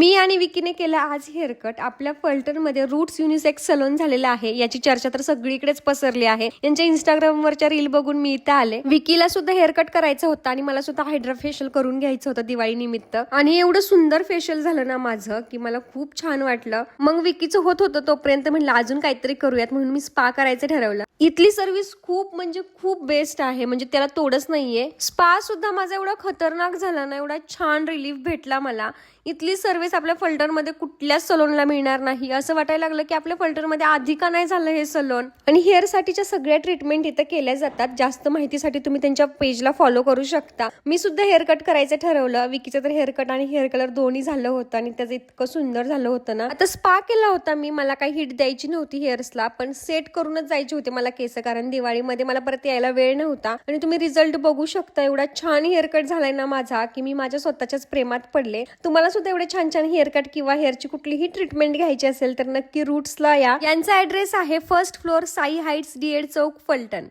मी आणि विकीने केलं आज हेअरकट. आपल्या फलटणमध्ये रूट्स युनिसेक्स सलोन झालेला आहे. याची चर्चा तर सगळीकडेच पसरली आहे. यांच्या इंस्टाग्रामवरच्या रील बघून मी इथं आले. विकीला सुद्धा हेअरकट करायचं होतं आणि मला सुद्धा हायड्रा फेशियल करून घ्यायचं होतं दिवाळी निमित्त. आणि एवढं सुंदर फेशियल झालं ना माझं की मला खूप छान वाटलं. मग विकीचं होत होतं तोपर्यंत म्हणलं अजून काहीतरी करूयात म्हणून मी स्पा करायचं ठरवलं. इथली सर्व्हिस खूप म्हणजे खूप बेस्ट आहे. म्हणजे त्याला तोडच नाहीये. स्पा सुद्धा माझा एवढा खतरनाक झाला ना एवढा छान रिलीफ भेटला मला. इथली सर्व्हिस आपल्या फल्टरमध्ये कुठल्याच सलोनला मिळणार नाही. असं वाटायला लागलं की आपल्या फल्टरमध्ये आधी का नाही झालं हे सलोन? आणि हेअरसाठीच्या सगळ्या ट्रीटमेंट इथं केल्या जातात. जास्त माहितीसाठी तुम्ही त्यांच्या पेजला फॉलो करू शकता. मी सुद्धा हेअर कट करायचं ठरवलं. विकीचं तर हेअर कट आणि हेअर कलर दोन्ही झालं होतं आणि त्याचं इतकं सुंदर झालं होतं ना. आता स्पा केला होता मी. मला काही हिट द्यायची नव्हती हेअर्सला. पण सेट करूनच जायचे होते मला केस. कारण दिवाळीमध्ये मला परत यायला वेळ नव्हता. आणि तुम्ही रिझल्ट बघू शकता. एवढा छान हेअर कट झालाय ना माझा की मी माझ्या स्वतःच्याच प्रेमात पडले. तुम्हाला सुद्धा एवढे छान छान हेअर हेअरकट किंवा हेअरची कुठलीही ट्रीटमेंट घ्यायची असेल तर नक्की रूट्सला या. यांचा ऍड्रेस आहे first floor Sai heights D Ed चौक फलटण.